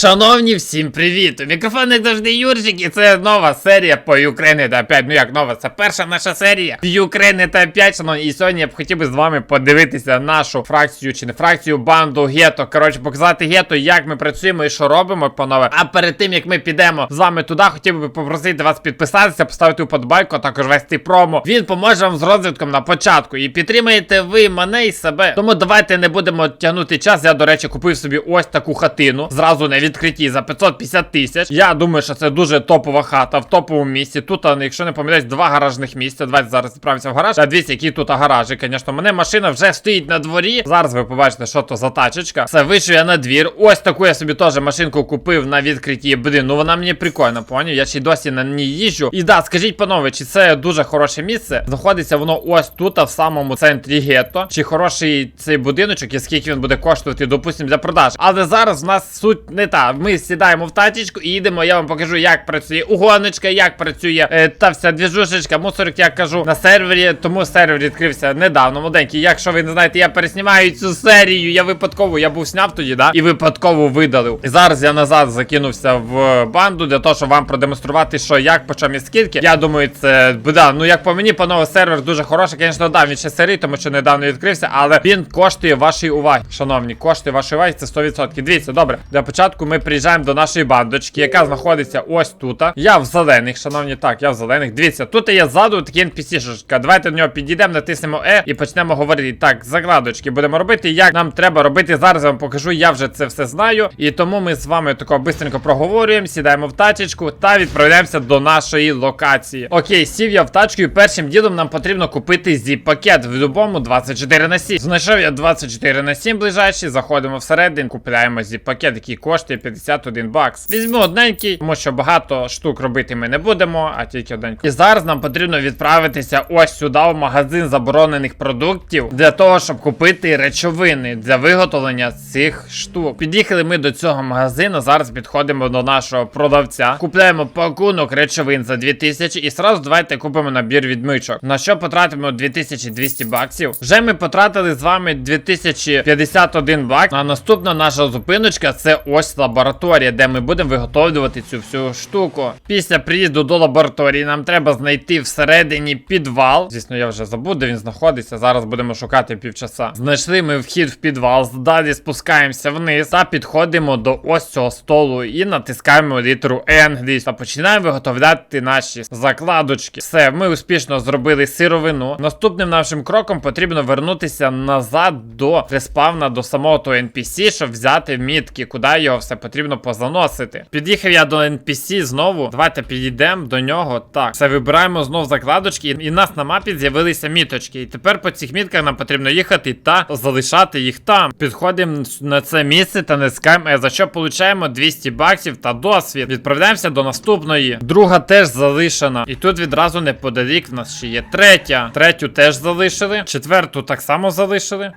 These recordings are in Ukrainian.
Шановні, всім привіт! У мікрофон як завжди Юрчик, і це нова серія по Ukraine та 5. Ну як нова, це перша наша серія Ukraine та 5. Шановні, і сьогодні я б хотів би з вами подивитися нашу фракцію чи не фракцію, банду гето. Коротше, показати гето, як ми працюємо і що робимо, панове. А перед тим як ми підемо з вами туди, хотів би попросити вас підписатися, поставити вподобайку, а також вести промо. Він поможе вам з розвитком на початку. І підтримаєте ви мене і себе. Тому давайте не будемо тягнути час. Я, до речі, купив собі ось таку хатину. Зразу на відкритті за 550 тисяч. Я думаю, що це дуже топова хата в топовому місці. Тут, якщо не помиляюсь, два гаражних місця. Давайте зараз відправимося в гараж. Та дивіться, які тут гаражі. Звісно, мене машина вже стоїть на дворі. Зараз ви побачите, що то за тачечка. Все, вийшов я на двір. Ось таку я собі теж машинку купив на відкритті. Блін, ну вона мені прикольна, поняв? Я ще й досі на ній їжджу. І да, скажіть, панове, чи це дуже хороше місце? Знаходиться воно ось тут, а в самому центрі гетто. Чи хороший цей будиночок, і скільки він буде коштувати, допустимо, для продаж. Але зараз в нас суть не та. Ми сідаємо в тачечку і їдемо. Я вам покажу, як працює угоночка, як працює е, та вся двіжушечка, мусорик, як кажу, на сервері. Тому сервер відкрився недавно. Молоденький. Якщо ви не знаєте, я переснімаю цю серію. Я випадково я був сняв тоді, да? І випадково видалив. І зараз я назад закинувся в банду для того, щоб вам продемонструвати, що як, по чому і скільки. Я думаю, це да, ну як по мені, панове, сервер дуже хороший. Звісно, да, він ще сирий, тому що недавно відкрився, але він коштує вашої уваги. Шановні, коштує вашої уваги, це 100%. Дивіться, добре. Для початку ми приїжджаємо до нашої бандочки, яка знаходиться ось тут. Я в зелених, шановні, так, я в зелених. Дивіться, тут є ззаду такий NPC-шечка. Давайте до нього підійдемо, натиснемо E і почнемо говорити. Так, закладочки будемо робити. Як нам треба робити зараз, я вам покажу. Я вже це все знаю. І тому ми з вами тако бистренько проговорюємо, сідаємо в тачечку та відправляємося до нашої локації. Окей, сів я в тачку, і першим ділом нам потрібно купити зіп-пакет в любому 24 на 7. Знайшов я 24 на 7 ближайший, заходимо всередину, купляємо зіп-пакет, який коштує 51 бакс. Візьму одненький, тому що багато штук робити ми не будемо, а тільки одненький. І зараз нам потрібно відправитися ось сюди, в магазин заборонених продуктів, для того, щоб купити речовини для виготовлення цих штук. Під'їхали ми до цього магазину. Зараз підходимо до нашого продавця. Купляємо пакунок речовин за 2000 і сразу давайте купимо набір відмичок. На що потратимо 2200 баксів. Вже ми потратили з вами 2051 бак. А наступна наша зупиночка це ось лабораторія, де ми будемо виготовлювати цю всю штуку. Після приїзду до лабораторії нам треба знайти всередині підвал. Звісно, я вже забув, де він знаходиться. Зараз будемо шукати півчаса. Знайшли ми вхід в підвал. Далі спускаємося вниз та підходимо до ось цього столу і натискаємо літеру десь та починаємо виготовляти наші закладочки. Все, ми успішно зробили сировину. Наступним нашим кроком потрібно вернутися назад до респавна, до самого того NPC, щоб взяти мітки, куди його все потрібно позаносити. Під'їхав я до NPC знову. Давайте підійдемо до нього. Так, все вибираємо знову закладочки, і нас на мапі з'явилися міточки. І тепер по цих мітках нам потрібно їхати та залишати їх там. Підходимо на це місце та натискаємо, е, за що получаємо 200 баксів та досвід. Відправляємося до наступної. Друга теж залишена. І тут відразу неподалік в нас ще є третя. Третю теж залишили. Четверту так само залишили.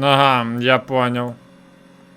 Ага, я поняв.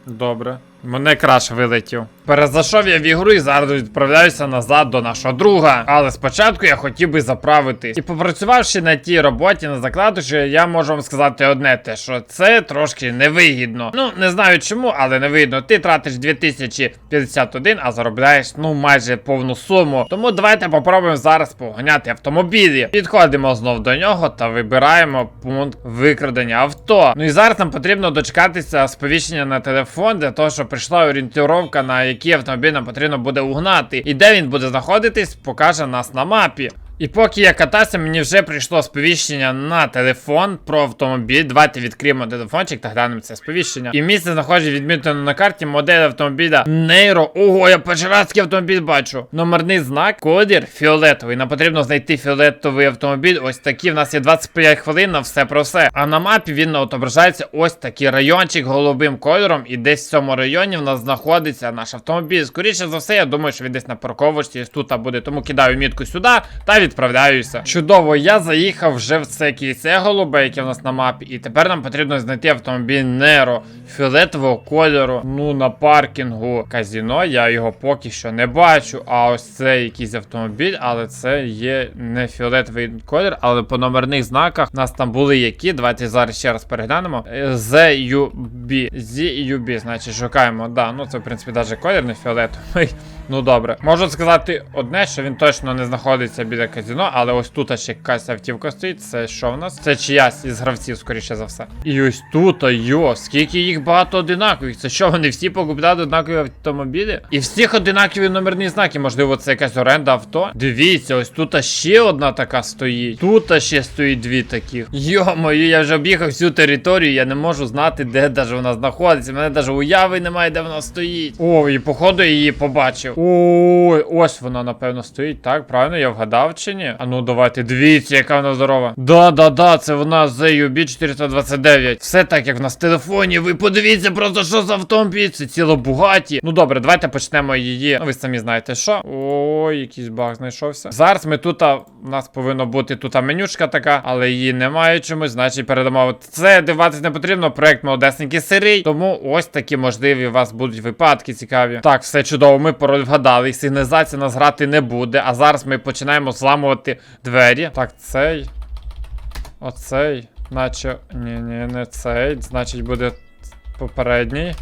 Добре. Мене краш вилетів. Перезайшов я в ігру і зараз відправляюся назад до нашого друга. Але спочатку я хотів би заправити. І попрацювавши на тій роботі на закладочі, я можу вам сказати одне те, що це трошки невигідно. Ну, не знаю чому, але невигідно. Ти тратиш 2051, а заробляєш ну майже повну суму. Тому давайте попробуємо зараз поганяти автомобілі. Підходимо знов до нього та вибираємо пункт викрадення авто. Ну і зараз нам потрібно дочекатися сповіщення на телефон для того, щоб прийшла орієнтировка, на який автомобіль нам потрібно буде угнати. І де він буде знаходитись, покаже нас на мапі. І поки я катався, мені вже прийшло сповіщення на телефон про автомобіль. Давайте відкриємо телефончик та глянемо це сповіщення. І місце знаходжу відмітено на карті модель автомобіля Нейро. Ого, я перший раз такий автомобіль бачу. Номерний знак, колір фіолетовий. Нам потрібно знайти фіолетовий автомобіль. Ось такий. В нас є 25 хвилин на все про все. А на мапі він отображається ось такий райончик голубим кольором. І десь в цьому районі в нас знаходиться наш автомобіль. Скоріше за все, я думаю, що він десь на парковочці тут буде. Тому кидаю мітку сюди та відправляюся. Чудово, я заїхав вже в це кільце голубе, яке в нас на мапі, і тепер нам потрібно знайти автомобіль Неро фіолетового кольору. Ну, на паркінгу казіно я його поки що не бачу. А ось це якийсь автомобіль, але це є не фіолетовий колір, але по номерних знаках у нас там були які. Давайте зараз ще раз переглянемо. ZUB. ZUB, значить, шукаємо. Да, ну це в принципі навіть колір не фіолетовий. Ну добре. Можу сказати одне, що він точно не знаходиться біля казіно, але ось тут ще якась автівка стоїть. Це що в нас? Це чиясь із гравців, скоріше за все. І ось тут, йо, скільки їх багато одинакових. Це що, вони всі покупляють однакові автомобілі? І всіх одинакові номерні знаки. Можливо, це якась оренда авто. Дивіться, ось тут ще одна така стоїть. Тут ще стоїть дві таких. Йо-моє, я вже об'їхав всю територію, я не можу знати, де даже вона знаходиться. У мене навіть уяви немає, де вона стоїть. О, і походу її побачив. Ой, ось вона, напевно, стоїть. Так, правильно, я вгадав чи ні? А ну давайте, дивіться, яка вона здорова. Да, да, да, це вона ZUB 429. Все так, як в нас в телефоні. Ви подивіться просто, що за автомобіль. Це ціло бугаті. Ну добре, давайте почнемо її. Ну, ви самі знаєте, що. Ой, якийсь баг знайшовся. Зараз ми тут, у нас повинно бути тут а, менючка така, але її немає чомусь, значить передамо. Це диватись не потрібно. Проект молодесенький сирий. Тому ось такі можливі у вас будуть випадки цікаві. Так, все чудово. Ми пароль вгадали. Сигналізація нас грати не буде. А зараз ми починаємо зламувати двері. Так, цей. Оцей. Наче. Ні, ні, не цей. Значить буде попередній.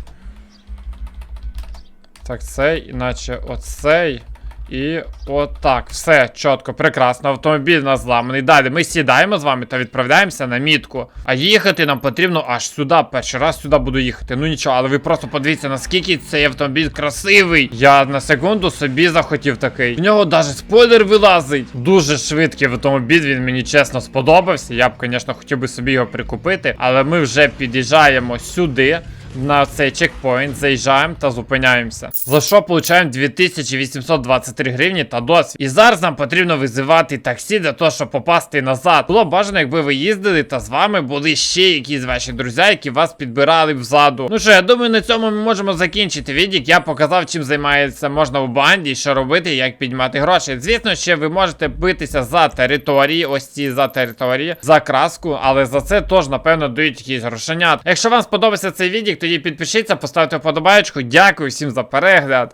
Так, цей, іначе оцей. І отак. Все чітко, прекрасно. Автомобіль нас зламаний. Далі ми сідаємо з вами та відправляємося на мітку. А їхати нам потрібно аж сюди. Перший раз сюди буду їхати. Ну нічого, але ви просто подивіться, наскільки цей автомобіль красивий. Я на секунду собі захотів такий. В нього навіть спойлер вилазить. Дуже швидкий автомобіль. Він мені чесно сподобався. Я б, звісно, хотів би собі його прикупити. Але ми вже під'їжджаємо сюди на цей чекпоінт, заїжджаємо та зупиняємося. За що получаємо 2823 гривні та досвід. І зараз нам потрібно визивати таксі для того, щоб попасти назад. Було бажано, якби ви їздили, та з вами були ще якісь ваші друзі, які вас підбирали взаду. Ну що, я думаю, на цьому ми можемо закінчити відік. Я показав, чим займається можна в банді, що робити, як піднімати гроші. Звісно, ще ви можете битися за території, ось ці за території, за краску, але за це теж, напевно, дають якісь грошенят. Якщо вам сподобався цей відік, тоді підпишіться, поставте вподобайку. Дякую всім за перегляд.